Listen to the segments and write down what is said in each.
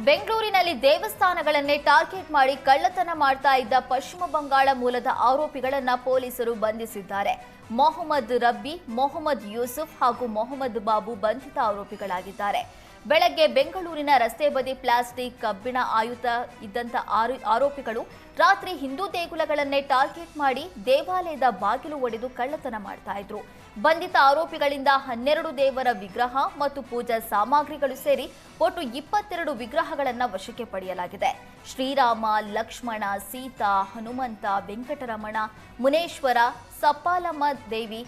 ಬೆಂಗಳೂರಿನಲ್ಲಿ ದೇವಸ್ಥಾನಗಳನ್ನೇ ಟಾರ್ಗೆಟ್ ಮಾಡಿ ಕಳ್ಳತನ ಮಾಡ್ತಾ ಇದ್ದ ಪಶ್ಚಿಮ ಬಂಗಾಳ ಮೂಲದ ಆರೋಪಿಗಳನ್ನ ಪೊಲೀಸರು ಬಂಧಿಸಿದ್ದಾರೆ. ಮೊಹಮ್ಮದ್ ರಬ್ಬಿ, ಮೊಹಮ್ಮದ್ ಯೂಸುಫ್ ಹಾಗೂ ಮೊಹಮ್ಮದ್ ಬಾಬು ಬಂಧಿತ ಆರೋಪಿಗಳಾಗಿದ್ದಾರೆ. ಬೆಳಗ್ಗೆ ಬೆಂಗಳೂರಿನ ರಸ್ತೆ ಬದಿ ಪ್ಲಾಸ್ಟಿಕ್ ಕಬ್ಬಿಣ ಆಯುತ ಇದ್ದಂಥ ಆರು- ಆರೋಪಿಗಳು ರಾತ್ರಿ ಹಿಂದೂ ದೇಗುಲಗಳನ್ನೇ ಟಾರ್ಗೆಟ್ ಮಾಡಿ ದೇವಾಲಯದ ಬಾಗಿಲು ಒಡೆದು ಕಳ್ಳತನ ಮಾಡ್ತಾ ಇದ್ರು. ಬಂಧಿತ ಆರೋಪಿಗಳಿಂದ ಹನ್ನೆರಡು ದೇವರ ವಿಗ್ರಹ ಮತ್ತು ಪೂಜಾ ಸಾಮಗ್ರಿಗಳು ಸೇರಿ ಒಟ್ಟು ಇಪ್ಪತ್ತೆರಡು ವಿಗ್ರಹಗಳನ್ನು ವಶಕ್ಕೆ ಪಡೆಯಲಾಗಿದೆ. ಶ್ರೀರಾಮ, ಲಕ್ಷ್ಮಣ, ಸೀತಾ, ಹನುಮಂತ, ವೆಂಕಟರಮಣ, ಮುನೇಶ್ವರ, ಸಪ್ಪಾಲಮ್ಮ ದೇವಿ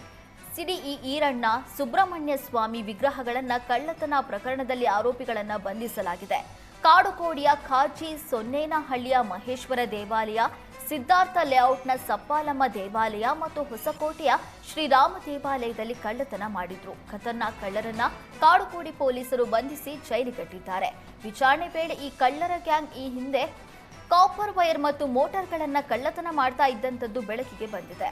ಸಿಡಿಇ ಈರಣ್ಣ ಸುಬ್ರಹ್ಮಣ್ಯ ಸ್ವಾಮಿ ವಿಗ್ರಹಗಳನ್ನ ಕಳ್ಳತನ ಪ್ರಕರಣದಲ್ಲಿ ಆರೋಪಿಗಳನ್ನ ಬಂಧಿಸಲಾಗಿದೆ. ಕಾಡುಕೋಡಿಯ ಖಾಜಿ ಸೊನ್ನೇನಹಳ್ಳಿಯ ಮಹೇಶ್ವರ ದೇವಾಲಯ, ಸಿದ್ಧಾರ್ಥ ಲೇಔಟ್ನ ಸಪ್ಪಾಲಮ್ಮ ದೇವಾಲಯ ಮತ್ತು ಹೊಸಕೋಟೆಯ ಶ್ರೀರಾಮ ದೇವಾಲಯದಲ್ಲಿ ಕಳ್ಳತನ ಮಾಡಿದ್ರು. ಖತರ್ನಾಕ್ ಕಳ್ಳರನ್ನ ಕಾಡುಕೋಡಿ ಪೊಲೀಸರು ಬಂಧಿಸಿ ಜೈಲಿಗಟ್ಟಿದ್ದಾರೆ ವಿಚಾರಣೆ ವೇಳೆ ಈ ಕಳ್ಳರ ಗ್ಯಾಂಗ್ ಈ ಹಿಂದೆ ಕಾಪರ್ ವೈರ್ ಮತ್ತು ಮೋಟಾರ್ಗಳನ್ನ ಕಳ್ಳತನ ಮಾಡ್ತಾ ಇದ್ದಂಥದ್ದು ಬೆಳಕಿಗೆ ಬಂದಿದೆ.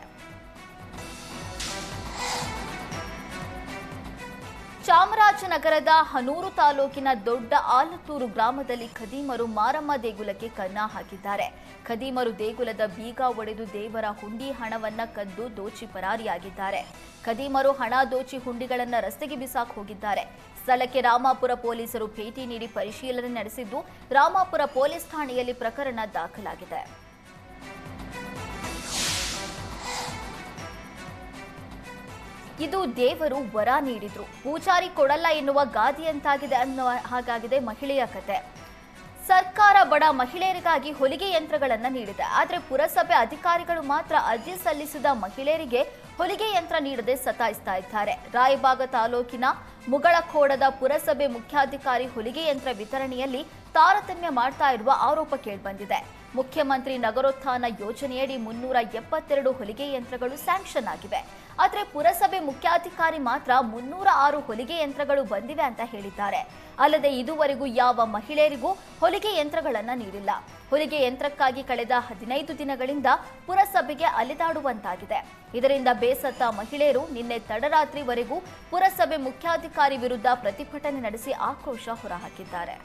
ಚಾಮರಾಜನಗರದ ಹನೂರು ತಾಲೂಕಿನ ದೊಡ್ಡ ಆಲತ್ತೂರು ಗ್ರಾಮದಲ್ಲಿ ಖದೀಮರು ಮಾರಮ್ಮ ದೇಗುಲಕ್ಕೆ ಕನ್ನ ಹಾಕಿದ್ದಾರೆ. ಖದೀಮರು ದೇಗುಲದ ಬೀಗ ಒಡೆದು ದೇವರ ಹುಂಡಿ ಹಣವನ್ನ ಕದ್ದು ದೋಚಿ ಪರಾರಿಯಾಗಿದ್ದಾರೆ. ಖದೀಮರು ಹಣ ದೋಚಿ ಹುಂಡಿಗಳನ್ನ ರಸ್ತೆಗೆ ಬಿಸಾಕ್ ಹೋಗಿದ್ದಾರೆ. ಸ್ಥಳಕ್ಕೆ ರಾಮಾಪುರ ಪೊಲೀಸರು ಭೇಟಿ ನೀಡಿ ಪರಿಶೀಲನೆ ನಡೆಸಿದ್ದು, ರಾಮಾಪುರ ಪೊಲೀಸ್ ಠಾಣೆಯಲ್ಲಿ ಪ್ರಕರಣ ದಾಖಲಾಗಿದೆ. ಇದು ದೇವರು ವರ ನೀಡಿದ್ರು. ಪೂಜಾರಿ ಕೊಡಲ್ಲ ಎನ್ನುವ ಗಾದೆಯಂತಾಗಿದೆ ಅನ್ನುವ ಹಾಗಾಗಿದೆ ಮಹಿಳೆಯ ಕತೆ. ಸರ್ಕಾರ ಬಡ ಮಹಿಳೆಯರಿಗಾಗಿ ಹೊಲಿಗೆ ಯಂತ್ರಗಳನ್ನು ನೀಡಿದೆ. ಆದರೆ ಪುರಸಭೆ ಅಧಿಕಾರಿಗಳು ಮಾತ್ರ ಅರ್ಜಿ ಸಲ್ಲಿಸಿದ ಮಹಿಳೆಯರಿಗೆ ಹೊಲಿಗೆ ಯಂತ್ರ ನೀಡದೆ ಸತಾಯಿಸ್ತಾ ಇದ್ದಾರೆ. ರಾಯಬಾಗ ತಾಲೂಕಿನ ಮುಗಳಖೋಡದ ಪುರಸಭೆ ಮುಖ್ಯಾಧಿಕಾರಿ ಹೊಲಿಗೆ ಯಂತ್ರ ವಿತರಣೆಯಲ್ಲಿ ತಾರತಮ್ಯ ಮಾಡ್ತಾ ಇರುವ ಆರೋಪ ಕೇಳಿಬಂದಿದೆ. ಮುಖ್ಯಮಂತ್ರಿ ನಗರೋತ್ಥಾನ ಯೋಜನೆಯಡಿ ಮುನ್ನೂರ ಎಪ್ಪತ್ತೆರಡು ಹೊಲಿಗೆ ಯಂತ್ರಗಳು ಸ್ಯಾಂಕ್ಷನ್ ಆಗಿವೆ. ಆದರೆ ಪುರಸಭೆ ಮುಖ್ಯಾಧಿಕಾರಿ ಮಾತ್ರ ಮುನ್ನೂರ ಆರು ಹೊಲಿಗೆ ಯಂತ್ರಗಳು ಬಂದಿವೆ ಅಂತ ಹೇಳಿದ್ದಾರೆ. ಅಲ್ಲದೆ ಇದುವರೆಗೂ ಯಾವ ಮಹಿಳೆಯರಿಗೂ ಹೊಲಿಗೆ ಯಂತ್ರಗಳನ್ನು ನೀಡಿಲ್ಲ. ಹೊಲಿಗೆ ಯಂತ್ರಕ್ಕಾಗಿ ಕಳೆದ ಹದಿನೈದು ದಿನಗಳಿಂದ ಪುರಸಭೆಗೆ ಅಲೆದಾಡುವಂತಾಗಿದೆ. ಇದರಿಂದ ಬೇಸತ್ತ ಮಹಿಳೆಯರು ನಿನ್ನೆ ತಡರಾತ್ರಿವರೆಗೂ ಪುರಸಭೆ ಮುಖ್ಯಾಧಿಕಾರಿ ವಿರುದ್ಧ ಪ್ರತಿಭಟನೆ ನಡೆಸಿ ಆಕ್ರೋಶ ಹೊರಹಾಕಿದ್ದಾರೆ.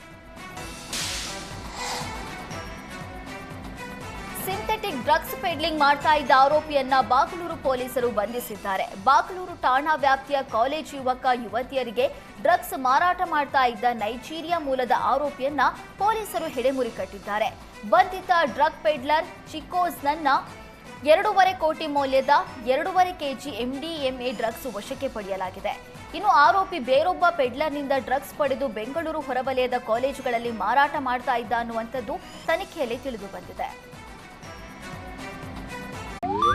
ಸಿಂಥೆಟಿಕ್ ಡ್ರಗ್ಸ್ ಪೆಡ್ಲಿಂಗ್ ಮಾಡ್ತಾ ಇದ್ದ ಆರೋಪಿಯನ್ನ ಬಾಗಲೂರು ಪೊಲೀಸರು ಬಂಧಿಸಿದ್ದಾರೆ. ಬಾಗಲೂರು ಠಾಣಾ ವ್ಯಾಪ್ತಿಯ ಕಾಲೇಜ್ ಯುವಕ ಯುವತಿಯರಿಗೆ ಡ್ರಗ್ಸ್ ಮಾರಾಟ ಮಾಡ್ತಾ ಇದ್ದ ನೈಜೀರಿಯಾ ಮೂಲದ ಆರೋಪಿಯನ್ನ ಪೊಲೀಸರು ಹೆಡೆಮುರಿ ಕಟ್ಟಿದ್ದಾರೆ. ಬಂಧಿತ ಡ್ರಗ್ ಪೆಡ್ಲರ್ ಚಿಕೋಸ್ನನ್ನ ಎರಡೂವರೆ ಕೋಟಿ ಮೌಲ್ಯದ ಎರಡೂವರೆ ಕೆಜಿ ಎಂಡಿಎಂಎ ಡ್ರಗ್ಸ್ ವಶಕ್ಕೆ ಪಡೆಯಲಾಗಿದೆ. ಇನ್ನು ಆರೋಪಿ ಬೇರೊಬ್ಬ ಪೆಡ್ಲರ್ನಿಂದ ಡ್ರಗ್ಸ್ ಪಡೆದು ಬೆಂಗಳೂರು ಹೊರವಲಯದ ಕಾಲೇಜುಗಳಲ್ಲಿ ಮಾರಾಟ ಮಾಡ್ತಾ ಇದ್ದ ಅನ್ನುವಂಥದ್ದು ತನಿಖೆಯಲ್ಲಿ ತಿಳಿದು ಬಂದಿದೆ.